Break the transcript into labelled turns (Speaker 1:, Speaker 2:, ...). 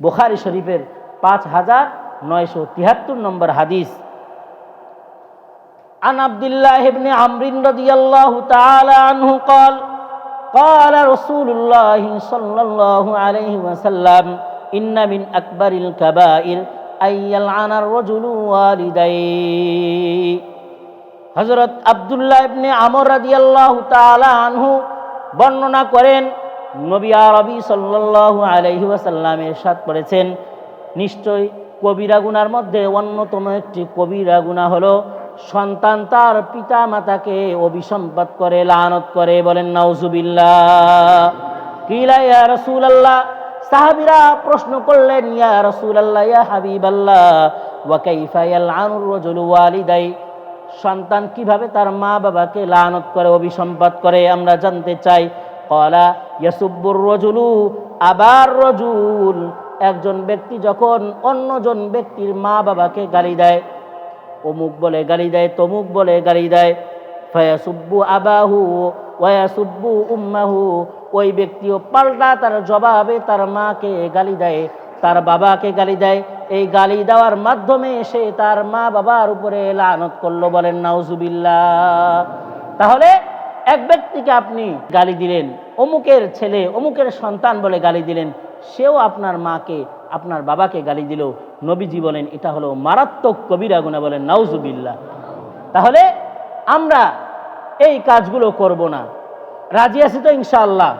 Speaker 1: বুখারি শরীফের পাঁচ হাজার নয়শো তিয়াত্তর নম্বর হাদিস عن عبد الله بن عمرو رضي الله تعالى عنه قال قال رسول الله صلى الله عليه وسلم إن من أكبر الكبائر أن يلعن الرجل والديه হজরত আবদুল্লাহ ইবনে আমর রাদিয়াল্লাহু তাআলা আনহু বর্ণনা করেন নবী আরবি সাল্লাল্লাহু আলাইহি ওয়াসাল্লাম ইরশাদ করেছেন। নিশ্চয় কবিরা গুনার মধ্যে অন্যতম একটি কবিরা গুনাহ হলো, সন্তান তার পিতা মাতাকে অভিসম্পাত করে, লানত করে, বলেন, নাউজুবিল্লাহ। ইয়া রাসূলুল্লাহ। সাহাবীরা প্রশ্ন করলেন, ইয়া রাসূলুল্লাহ, ইয়া হাবিবাল্লাহ, ওয়া কাইফা ইয়ালআনুর রাজুলু ওয়ালিদাই? সন্তান কীভাবে তার মা বাবাকে লানত করে, অভিসম্পাত করে, আমরা জানতে চাই কলা ইয়াসুব্বুর রজুলু আবার রজুল একজন ব্যক্তি যখন অন্যজন ব্যক্তির মা বাবাকে গালি দেয়, অমুক বলে গালি দেয়, তমুক বলে গালি দেয়, ফয়াসুব্বু আবাহু ওয়াসুব্বু উম্মাহু। ওই ব্যক্তিও পাল্টা তার জবাবে তার মাকে গালি দেয়, তার বাবাকে গালি দেয়। এই গালি দেওয়ার মাধ্যমে সে তার মা বাবার উপরে লানত করল বলেন, নাউজুবিল্লাহ। তাহলে এক ব্যক্তিকে আপনি গালি দিলেন, অমুকের ছেলে, অমুকের সন্তান বলে গালি দিলেন, সেও আপনার মাকে, আপনার বাবাকে গালি দিল। নবীজি বলেন, এটা হলো মারাত্মক কবিরা গুণা বলেন নাউজুবিল্লা তাহলে আমরা এই কাজগুলো করব না। রাজি আছি তো ইনশাআল্লাহ?